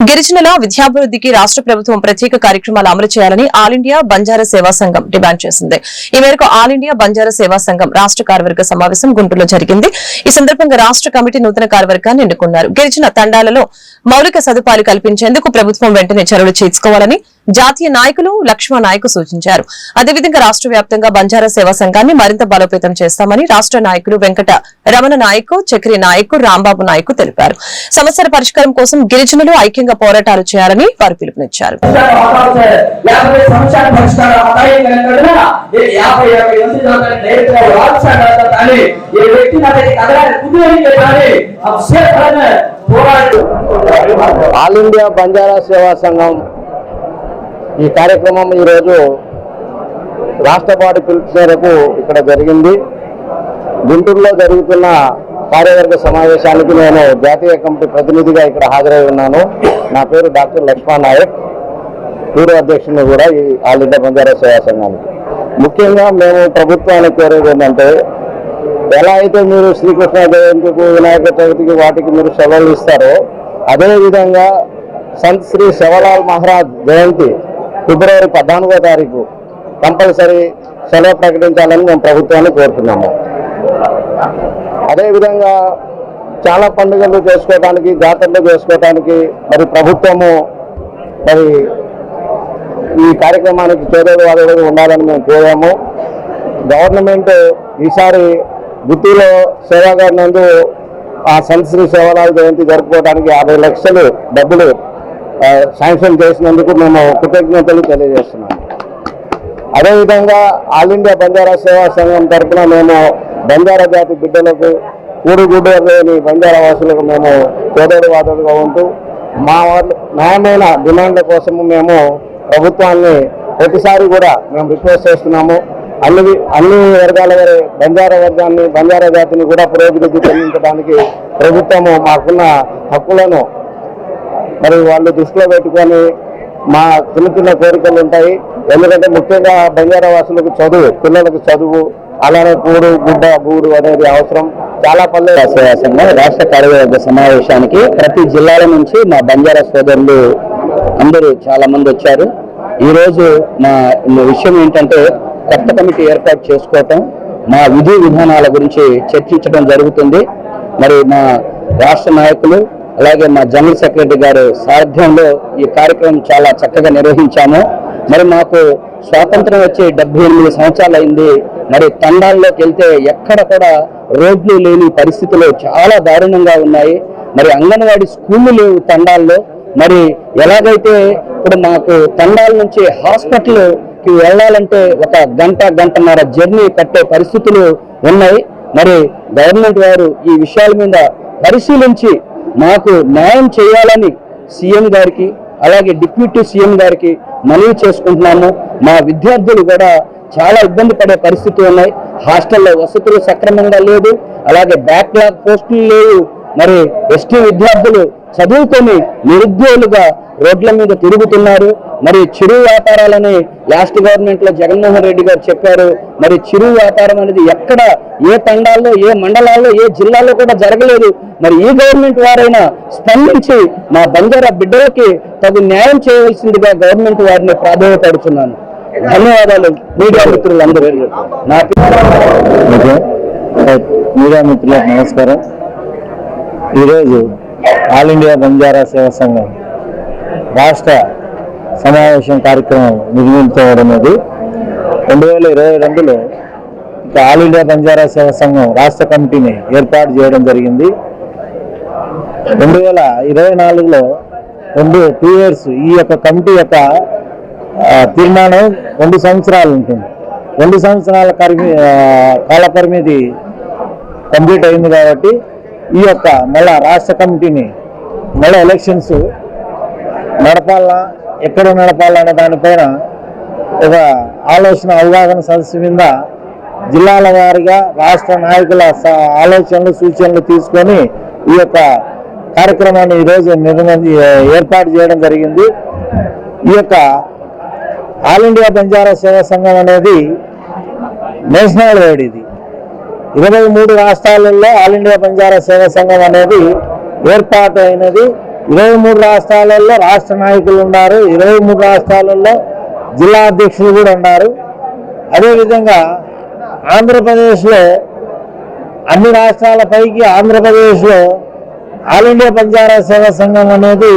గిరిజనుల విద్యాభివృద్ధికి రాష్ట్ర ప్రభుత్వం ప్రత్యేక కార్యక్రమాలు అమలు చేయాలని ఆల్ ఇండియా బంజారా సేవా సంఘం డిమాండ్ చేసింది. ఈ మేరకు ఆల్ ఇండియా బంజారా సేవా సంఘం రాష్ట్ర కార్యవర్గ సమావేశం గుంటూరులో జరిగింది. ఈ సందర్భంగా రాష్ట్ర కమిటీ నూతన కార్యవర్గాన్ని ఎన్నుకున్నారు. గిరిజన తండాలలో మౌలిక సదుపాయాలు కల్పించేందుకు ప్రభుత్వం వెంటనే చర్యలు తీసుకోవాలని జాతీయ నాయకులు లక్ష్మణ నాయక్ సూచించారు. అదేవిధంగా రాష్ట్ర వ్యాప్తంగా బంజారా సేవా సంఘాన్ని మరింత బలోపేతం చేస్తామని రాష్ట్ర నాయకులు వెంకట రమణ నాయక్ చక్రి నాయక్ రాంబాబు నాయక్ తెలిపారు. సమస్యల పరిష్కారం కోసం గిరిజనులు ఐక్యంగా పోరాటాలు చేయాలని వారు పిలుపునిచ్చారు. ఆల్ ఇండియా బంజారా సేవా సంఘం ఈ కార్యక్రమం ఈరోజు రాష్ట్ర పార్టీ పిలుపు మేరకు ఇక్కడ జరిగింది. గుంటూరులో జరుగుతున్న కార్యవర్గ సమావేశానికి నేను జాతీయ కమిటీ ప్రతినిధిగా ఇక్కడ హాజరై ఉన్నాను. నా పేరు డాక్టర్ లక్ష్మణ్ నాయక్. పూర్వ అధ్యక్షుని కూడా ఈ ఆల్ ఇండియా బంజారా సేవా సంఘానికి. ముఖ్యంగా మేము ప్రభుత్వానికి కోరేది ఏంటంటే ఎలా అయితే మీరు శ్రీకృష్ణ జయంతికి వినాయక చవితికి వాటికి మీరు సెలవులు ఇస్తారో అదేవిధంగా సంత్ శ్రీ శివలాల్ మహారాజ్ జయంతి ఫిబ్రవరి పద్నాలుగో తారీఖు కంపల్సరీ సెలవు ప్రకటించాలని మేము ప్రభుత్వాన్ని కోరుతున్నాము. అదేవిధంగా చాలా పండుగలు చేసుకోవడానికి జాతరలు చేసుకోవడానికి మరి ప్రభుత్వము మరి ఈ కార్యక్రమానికి చేదోడు వాదోడు ఉండాలని మేము కోరాము. గవర్నమెంట్ ఈసారి గుత్తిలో సేవాగారి నందు ఆ సంశ్రీ శ్రీ జయంతి జరుపుకోవడానికి యాభై లక్షలు డబ్బులు శాంక్షన్ చేసినందుకు మేము కృతజ్ఞతలు తెలియజేస్తున్నాము అదేవిధంగా ఆల్ ఇండియా బంజారా సేవా సంఘం తరఫున మేము బంజారా జాతి బిడ్డలకు కూడుగుడ్డ లేని బంజారా వాసులకు మేము తోడేడు వాదోడుగా ఉంటూ మా వాళ్ళు న్యాయమైన డిమాండ్ల కోసము మేము ప్రభుత్వాన్ని ప్రతిసారి కూడా మేము రిక్వెస్ట్ చేస్తున్నాము. అన్ని అన్ని వర్గాల వారి బంజారా వర్గాన్ని బంజారా జాతిని కూడా పురోభివృద్ధి చెందించడానికి ప్రభుత్వము మాకున్న హక్కులను మరి వాళ్ళు దృష్టిలో పెట్టుకొని మా చిన్న చిన్న కోరికలు ఉంటాయి. ఎందుకంటే ముఖ్యంగా బంజారా వాసులకు చదువు పిల్లలకు చదువు అలానే కూడు గుడ్డ గూడు అనేది అవసరం. చాలా పల్లె రాష్ట్రవ్యాసంగా రాష్ట్ర కార్యవర్గ సమావేశానికి ప్రతి జిల్లాల నుంచి మా బంజారా సోదరులు అందరూ చాలా మంది వచ్చారు. ఈరోజు మా విషయం ఏంటంటే కొత్త కమిటీ ఏర్పాటు చేసుకోవటం మా విధి విధానాల గురించి చర్చించడం జరుగుతుంది. మరి మా రాష్ట్ర నాయకులు అలాగే మా జనరల్ సెక్రటరీ గారు సారథ్యంలో ఈ కార్యక్రమం చాలా చక్కగా నిర్వహించాము. మరి మాకు స్వాతంత్రం వచ్చి డెబ్బై ఎనిమిది సంవత్సరాలు అయింది. మరి తండాల్లోకి వెళ్తే ఎక్కడ కూడా రోడ్లు లేని పరిస్థితులు చాలా దారుణంగా ఉన్నాయి. మరి అంగన్వాడీ స్కూళ్ళు లేవు తండాల్లో మరి ఎలాగైతే ఇప్పుడు మాకు తండాల నుంచి హాస్పిటల్కి వెళ్ళాలంటే ఒక గంట గంటన్నర జర్నీ కట్టే పరిస్థితులు ఉన్నాయి. మరి గవర్నమెంట్ వారు ఈ విషయాల మీద పరిశీలించి మాకు న్యాయం చేయాలని సీఎం గారికి అలాగే డిప్యూటీ సీఎం గారికి మనవి చేసుకుంటున్నాము. మా విద్యార్థులు కూడా చాలా ఇబ్బంది పడే పరిస్థితి ఉన్నాయి. హాస్టల్లో వసతులు సక్రమంగా లేదు అలాగే బ్యాక్లాగ్ పోస్టులు లేవు. మరి ఎస్టీ విద్యార్థులు చదువుకొని నిరుద్యోగులుగా రోడ్ల మీద తిరుగుతున్నారు. మరి చిరు వ్యాపారాలని లాస్ట్ గవర్నమెంట్లో జగన్మోహన్ రెడ్డి గారు చెప్పారు. మరి చిరు వ్యాపారం అనేది ఎక్కడ ఏ తండాల్లో ఏ మండలాల్లో ఏ జిల్లాలో కూడా జరగలేదు. మరి ఈ గవర్నమెంట్ వారైనా స్పందించి మా బంజారా బిడ్డలకి తగు న్యాయం చేయవలసిందిగా గవర్నమెంట్ వారిని ప్రాధాన్యపడుతున్నాను. ధన్యవాదాలు మీడియా మిత్రులందరూ. నా మీడియా మిత్రులకు నమస్కారం. ఈరోజు ఆల్ ఇండియా బంజారా సేవా సంఘం రాష్ట్ర సమావేశం కార్యక్రమం నిర్మించడం అనేది రెండు వేల ఇరవై రెండులో ఇక ఆల్ ఇండియా బంజారా సేవా సంఘం రాష్ట్ర కమిటీని ఏర్పాటు చేయడం జరిగింది. రెండు వేల ఇరవై నాలుగులో రెండు టూ ఇయర్స్ ఈ యొక్క కమిటీ యొక్క తీర్మానం రెండు సంవత్సరాలు ఉంటుంది. రెండు సంవత్సరాల పరిమి కాల పరిమితి కంప్లీట్ అయింది కాబట్టి ఈ యొక్క మళ్ళా రాష్ట్ర కమిటీని మళ్ళీ ఎలక్షన్స్ నడపాలా ఎక్కడ నడపాలా అనే దానిపైన ఒక ఆలోచన అవగాహన సదస్సు మీద జిల్లాల వారిగా రాష్ట్ర నాయకుల స- ఆలోచనలు సూచనలు తీసుకొని ఈ యొక్క కార్యక్రమాన్ని ఈరోజు నిర్ణయం ఏర్పాటు చేయడం జరిగింది. ఈ యొక్క ఆల్ ఇండియా బంజారా సేవా సంఘం అనేది నేషనల్ వైడ్ ఇది ఇరవై మూడు రాష్ట్రాలలో ఆల్ ఇండియా బంజారా సేవా సంఘం అనేది ఏర్పాటు అయినది. ఇరవై మూడు రాష్ట్రాలలో రాష్ట్ర నాయకులు ఉన్నారు. ఇరవై మూడు రాష్ట్రాలలో జిల్లా అధ్యక్షులు కూడా ఉన్నారు. అదేవిధంగా ఆంధ్రప్రదేశ్లో అన్ని రాష్ట్రాల పైకి ఆంధ్రప్రదేశ్లో ఆల్ ఇండియా బంజారా సేవా సంఘం అనేది